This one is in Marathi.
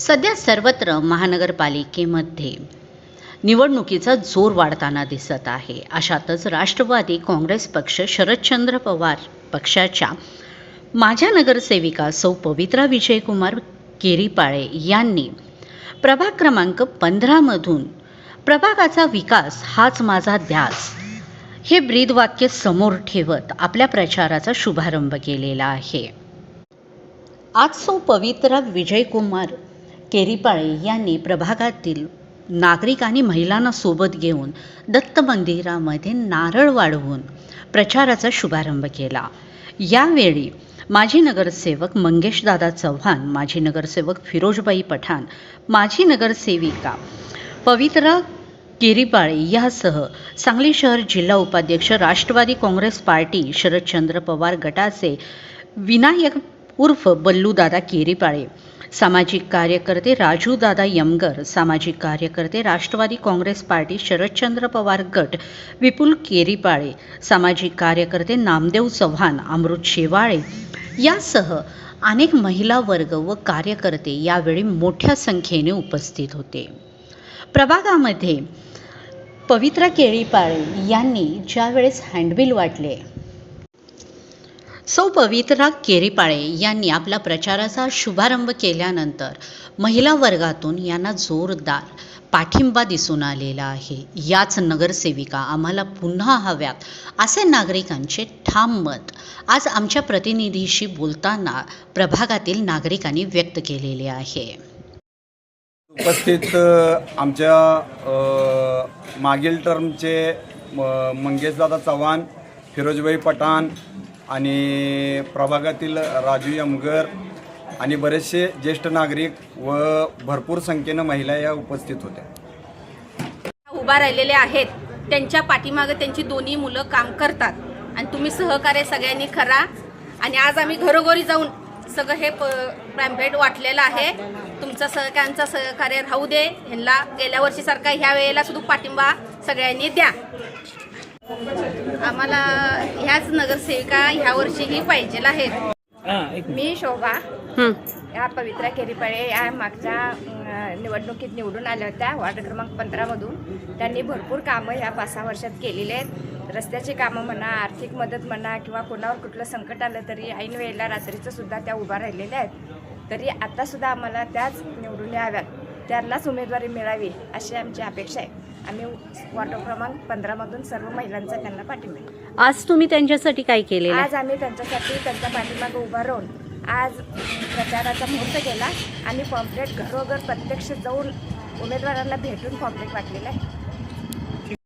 सध्या सर्वत्र महानगरपालिकेमध्ये निवडणुकीचा जोर वाढताना दिसत आहे. अशातच राष्ट्रवादी काँग्रेस पक्ष शरदचंद्र पवार पक्षाच्या माझ्या नगरसेविका सौ पवित्रा विजयकुमार केरीपाळे यांनी प्रभाग क्रमांक पंधरामधून प्रभागाचा विकास हाच माझा ध्यास हे ब्रीदवाक्य समोर ठेवत आपल्या प्रचाराचा शुभारंभ केलेला आहे. आज सौ पवित्रा विजयकुमार केरीपाळे यांनी प्रभागातील नागरिक आणि महिलांना सोबत घेऊन दत्त मंदिरामध्ये नारळ वाढवून प्रचाराचा शुभारंभ केला. यावेळी माजी नगरसेवक मंगेशदादा चव्हाण माजी नगरसेवक फिरोजबाई पठाण माजी नगरसेविका पवित्रा केरीपाळे यासह सांगली शहर जिल्हा उपाध्यक्ष राष्ट्रवादी काँग्रेस पार्टी शरदचंद्र पवार गटाचे विनायक उर्फ बल्लूदादा केरीपाळे सामाजिक कार्यकर्ते राजूदादा यमगर सामाजिक कार्यकर्ते राष्ट्रवादी काँग्रेस पार्टी शरदचंद्र पवार गट विपुल केरीपाळे सामाजिक कार्यकर्ते नामदेव चव्हाण अमृत शेवाळे यासह अनेक महिला वर्ग व कार्यकर्ते यावेळी मोठ्या संख्येने उपस्थित होते. प्रभागामध्ये पवित्रा केळीपाळे यांनी ज्यावेळेस हँडबिल वाटले सौ पवित्रा केरीपाळे यांनी आपला प्रचाराचा शुभारंभ केल्यानंतर महिला वर्गातून यांना जोरदार पाठिंबा दिसून आलेला आहे. याच नगरसेविका आम्हाला पुन्हा हव्यात असे नागरिकांचे ठाम मत आज आमच्या प्रतिनिधीशी बोलताना प्रभागातील नागरिकांनी व्यक्त केलेले आहे. उपस्थित आमच्या मागील टर्मचे मंगेशदादा चव्हाण फिरोजबाई पठाण आणि प्रभागातील राजू यमगर आणि बरेचसे ज्येष्ठ नागरिक व भरपूर संख्येनं महिला या उपस्थित होत्या. उभा राहिलेले आहेत. त्यांच्या पाठीमागे त्यांची दोन्ही मुलं काम करतात. आणि तुम्ही सहकार्य सगळ्यांनी करा. आणि आज आम्ही घरोघरी जाऊन सगळं हे पॅम्पलेट वाटलेलं आहे. तुमचा सहकार्यांचा सहकार्य राहू दे. ह्यांना गेल्या वर्षीसारखा ह्या वेळेला सुद्धा पाठिंबा सगळ्यांनी द्या. आम्हाला ह्याच नगरसेविका ह्या वर्षीही पाहिजे आहेत. मी शोभा. या पवित्रा केरीपाळे या मागच्या अं, निवडणुकीत निवडून आल्या होत्या. वार्ड क्रमांक पंधरामधून त्यांनी भरपूर कामं ह्या पाच सहा वर्षात केलेली आहेत. रस्त्याची कामं म्हणा आर्थिक मदत म्हणा किंवा कोणावर कुठलं संकट आलं तरी ऐन वेळेला रात्रीचं सुद्धा त्या उभा राहिलेल्या आहेत. तरी आत्तासुद्धा आम्हाला त्याच निवडून याव्यात. त्यांनाच उमेदवारी मिळावी अशी आमची अपेक्षा आहे. आम्ही वार्ड क्रमांक पंधरामधून सर्व महिलांचा त्यांना पाठिंबा. आज तुम्ही त्यांच्यासाठी काय केलेलं आज आम्ही त्यांच्यासाठी त्यांच्या पाठीमागे उभा राहून आज प्रचाराचा मुहूर्त केला आणि पॉम्पलेट घरोघर प्रत्यक्ष जाऊन उमेदवारांना भेटून पॉम्पलेट वाटलेलं आहे.